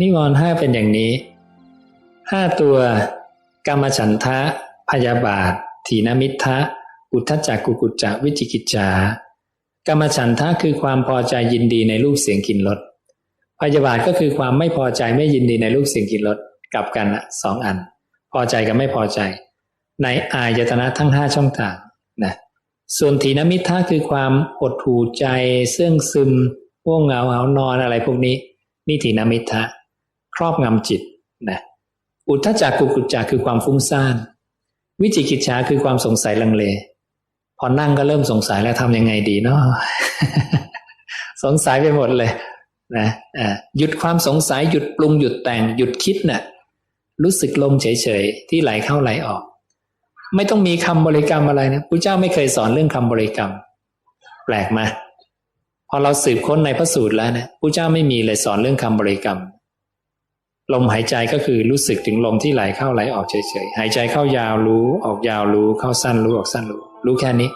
นิวรณ์ห้าเป็นอย่างนี้ห้าตัวกรรมฉันทะ พยาบาท ถีนมิทะอุทธจักกุกุจจะวิจิกิจจากรรมฉันทะคือความพอใจยินดีในรูปเสียงกลิ่นรสพยาบาทก็คือความไม่พอใจไม่ยินดีในรูปเสียงกลิ่นรสกลับกันสองอัน พอใจกับไม่พอใจ ในอายตนะทั้งห้าช่องทางนะส่วนถีนมิทะคือความหดหู่ใจเสื่องซึมง่วงเหงาเหานอนอะไรพวกนี้นี่ถีนมิทะ ครอบงำจิตนะอุทธจักกุกุจจะคือความฟุ้งซ่าน วิจิกิจฉาคือความสงสัยลังเล พอนั่งก็เริ่มสงสัยแล้วทำยังไงดีเนาะสงสัยไปหมดเลยนะหยุดความสงสัยหยุดปรุงหยุดแต่งหยุดคิดนะ่ะรู้สึกลมเฉยๆที่ไหลเข้าไหลออก ไม่ต้องมีคำบริกรรมอะไรนะพระเจ้าไม่เคยสอนเรื่องคำบริกรรม แปลกไหมพอเราสืบค้นในพระสูตรแล้วนะพระเจ้าไม่มีเลยสอนเรื่องคำบริกรรม ลมหายใจก็คือรู้สึกถึงลมที่ไหลเข้าไหลออกเฉยๆ หายใจเข้ายาวรู้ออกยาวรู้เข้าสั้นรู้ออกสั้นรู้ รู้แค่นี้